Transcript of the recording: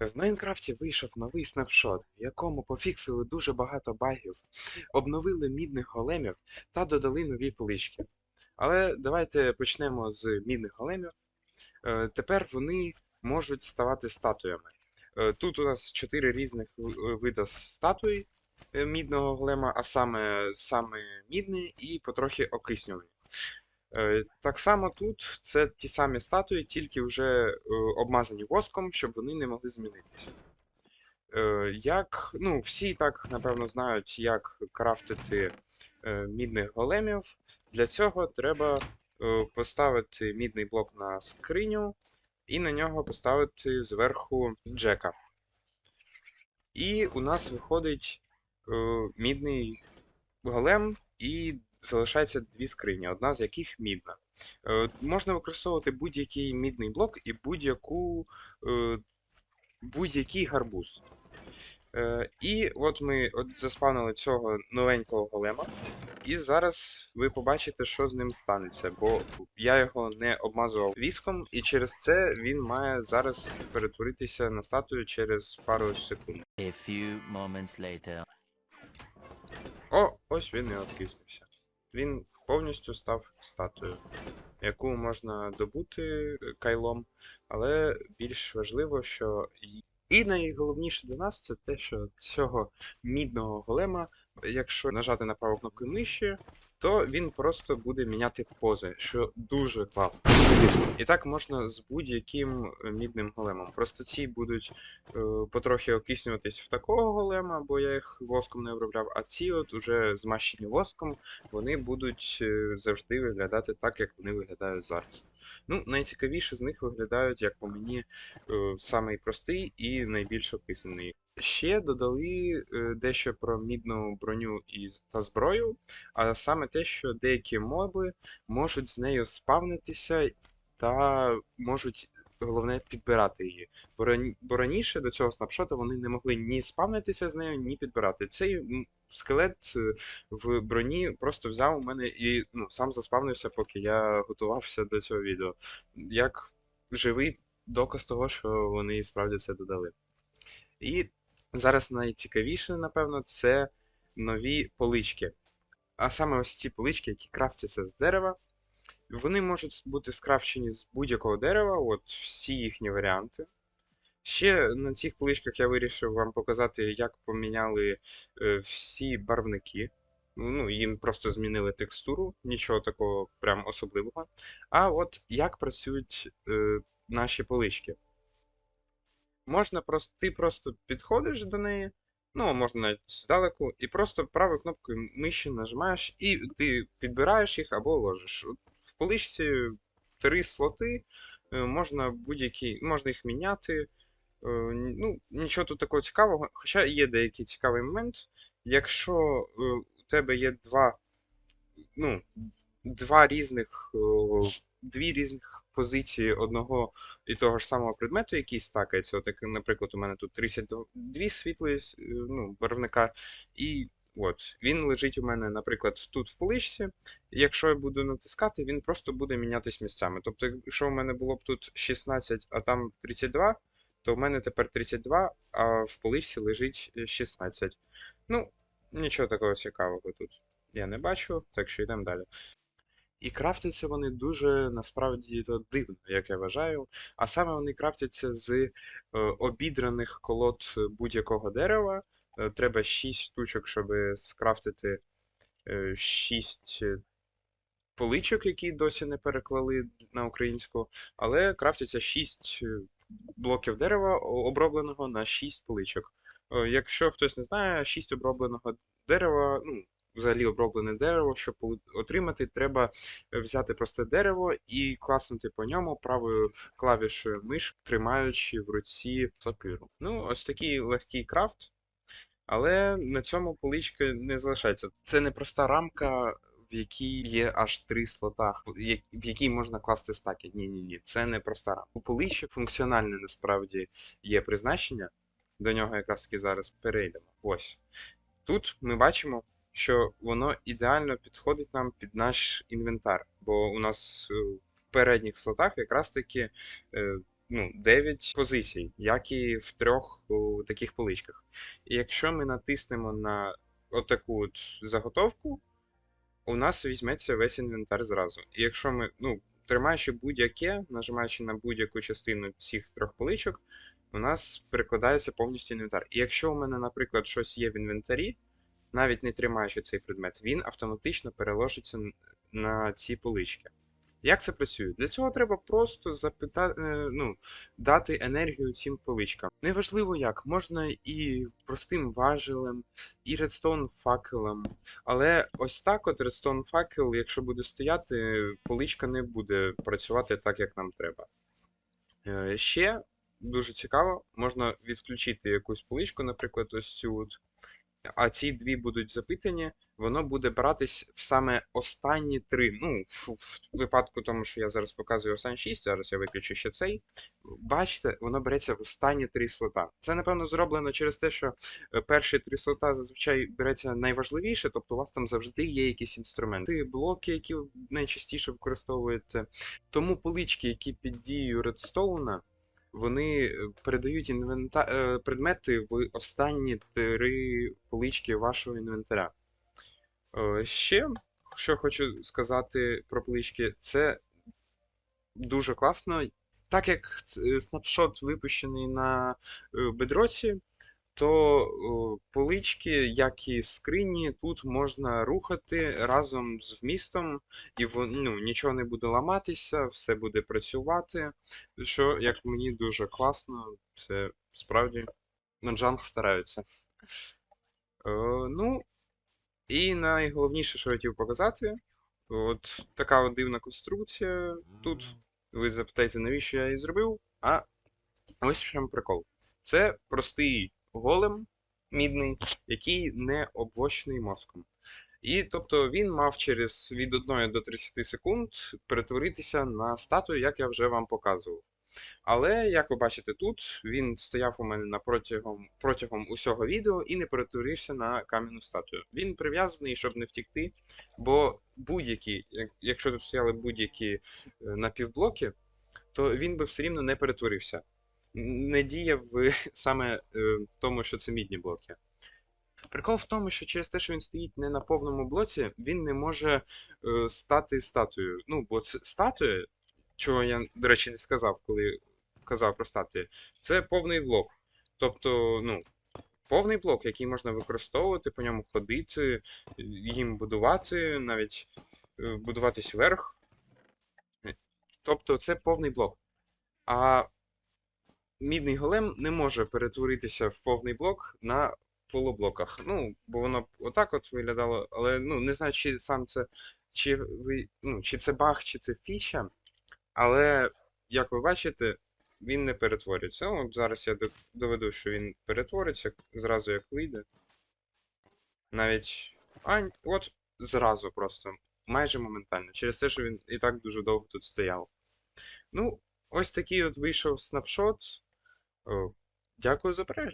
В Майнкрафті вийшов новий снапшот, в якому пофіксили дуже багато багів, обновили мідних големів та додали нові полички. Але давайте почнемо з мідних големів. Е, Тепер вони можуть ставати статуями. Е, Тут у нас чотири різних в- вида статуй е, мідного голема, а саме, саме мідний і потрохи окиснюваний. Е, Так само тут це ті самі статуї, тільки вже е, обмазані воском, щоб вони не могли змінитися. Е, Як, ну, всі так, напевно, знають, як крафтити мідних големів. Для цього треба поставити мідний блок на скриню і на нього поставити зверху джека. І у нас виходить мідний голем, і залишається дві скрині, одна з яких мідна. Е, можна використовувати будь-який мідний блок і будь-яку е, будь-який гарбуз. Е, і от ми от заспавнили цього новенького голема, і зараз ви побачите, що з ним станеться, бо я його не обмазував віском, і через це він має зараз перетворитися на статую через пару секунд. A few moments later. О, ось він і откиснувся. Він повністю став статуєю, яку можна добути кайлом, але більш важливо, що і найголовніше для нас це те, що цього мідного голема, якщо нажати на праву кнопку миші, то він просто буде міняти пози, що дуже класно. І так можна з будь-яким мідним големом. Просто ці будуть е, потрохи окиснюватись в такого голема, бо я їх воском не обробляв, а ці от уже змащені воском, вони будуть е, завжди виглядати так, як вони виглядають зараз. Ну, найцікавіше з них виглядають, як по мені, е, самий простий і найбільш описаний. Ще додали е, дещо про мідну броню і, та зброю, а саме те, що деякі моби можуть з нею спавнитися та можуть, головне, підбирати її. Бо, раніше до цього снапшота вони не могли ні спавнитися з нею, ні підбирати. Цей скелет е, в броні просто взяв у мене і ну, сам заспавнився, поки я готувався до цього відео. Як живий доказ того, що вони справді це додали. І зараз найцікавіше, напевно, це нові полички. А саме ось ці полички, які крафтяться з дерева. Вони можуть бути скрафчені з будь-якого дерева, от всі їхні варіанти. Ще на цих поличках я вирішив вам показати, як поміняли е, всі барвники. Ну, їм просто змінили текстуру, нічого такого прям особливого. А от як працюють е, наші полички. Можна просто, ти просто підходиш до неї, ну, можна навіть здалеку, і просто правою кнопкою миші нажимаєш, і ти підбираєш їх або ложиш. В поличці три слоти, е, можна будь-які, можна їх міняти. Е, Ну, нічого тут такого цікавого, хоча є деякий цікавий момент. Якщо е, у тебе є два, ну, два різних, дві різних позиції одного і того ж самого предмету, який стакається, от як, наприклад, у мене тут 32 світлі е, ну, барвника, і от, він лежить у мене, наприклад, тут в поличці. Якщо я буду натискати, він просто буде мінятись місцями. Тобто, якщо у мене було б тут 16, а там 32, то в мене тепер 32, а в поличці лежить е, 16. Ну, нічого такого цікавого тут я не бачу, так що йдемо далі. І крафтяться вони дуже насправді то дивно, як я вважаю. А саме вони крафтяться з е, обідраних колод будь-якого дерева. Е, треба 6 штучок, щоб скрафтити 6 поличок, які досі не переклали на українську. Але крафтяться 6 блоків дерева обробленого на 6 поличок. Е, Якщо хтось не знає, 6 обробленого дерева, ну, взагалі оброблене дерево, щоб отримати, треба взяти просте дерево і класнути по ньому правою клавішою миш, тримаючи в руці сокиру. Ну, ось такий легкий крафт, але на цьому поличка не залишається. Це не проста рамка. В якій є аж три слота, в якій можна класти стаки. Ні, ні, це не проста рамка. У поличок функціональне насправді є призначення. До нього якраз таки зараз перейдемо. Ось. Тут ми бачимо, що воно ідеально підходить нам під наш інвентар, бо у нас е, в передніх слотах якраз таки е, ну, 9 позицій, як і в трьох таких поличках. І якщо ми натиснемо на отаку от заготовку, у нас візьметься весь інвентар зразу. І якщо ми, ну, тримаючи будь-яке, нажимаючи на будь-яку частину цих трьох поличок, у нас перекладається повністю інвентар. І якщо у мене, наприклад, щось є в інвентарі, навіть не тримаючи цей предмет, він автоматично переложиться на ці полички. Як це працює? Для цього треба просто запитати, ну, дати енергію цим поличкам. Неважливо як, можна і простим важелем, і редстоун факелом. Але ось так от редстоун факел, якщо буде стояти, поличка не буде працювати так, як нам треба. Е, Ще дуже цікаво, можна відключити якусь поличку, наприклад, ось цю от. А ці дві будуть запитані, воно буде братись в саме останні три. Ну, в, випадку тому, що я зараз показую останні шість, зараз я виключу ще цей. Бачите, воно береться в останні три слота. Це, напевно, зроблено через те, що е, перші три слота зазвичай береться найважливіше, тобто у вас там завжди є якісь інструменти, блоки, які найчастіше використовуєте. Тому полички, які під дією редстоуна, вони е, передають інвента... е, предмети в останні три полички вашого інвентаря. Е, Ще, що хочу сказати про полички, це дуже класно. Так як снапшот випущений на бедроці, то полички, як і скрині, тут можна рухати разом з вмістом, і ну, нічого не буде ламатися, все буде працювати. Що, як мені дуже класно, це справді Нонджанг стараються. Е, ну, і найголовніше, що я хотів показати, от така от дивна конструкція тут. Ви запитаєте, навіщо я її зробив? А ось в чому прикол. Це простий голем мідний, який не обвощений мозком. І тобто він мав через від 1 до 30 секунд перетворитися на статую, як я вже вам показував. Але, як ви бачите тут, він стояв у мене на протягом, протягом усього відео і не перетворився на кам'яну статую. Він прив'язаний, щоб не втікти, бо будь-які, якщо тут стояли будь-які е, напівблоки, то він би все рівно не перетворився. Н- Не діяв саме е, тому, що це мідні блоки. Прикол в тому, що через те, що він стоїть не на повному блоці, він не може е, стати статуєю. Ну, бо це статуя, чого я, до речі, не сказав, коли казав про статуї, це повний блок. Тобто, ну, повний блок, який можна використовувати, по ньому ходити, їм будувати, навіть е, будуватись вверх. Тобто, це повний блок. А мідний голем не може перетворитися в повний блок на полублоках. Ну, бо воно отак от виглядало, але ну, не знаю, чи сам це, чи ви, ну, чи це баг, чи це фіча. Але, як ви бачите, він не перетворюється. Ну, От зараз я доведу, що він перетвориться зразу як вийде. Навіть. А, от зразу просто. Майже моментально. Через те, що він і так дуже довго тут стояв. Ну, ось такий от вийшов снапшот. Дякую за перегляд.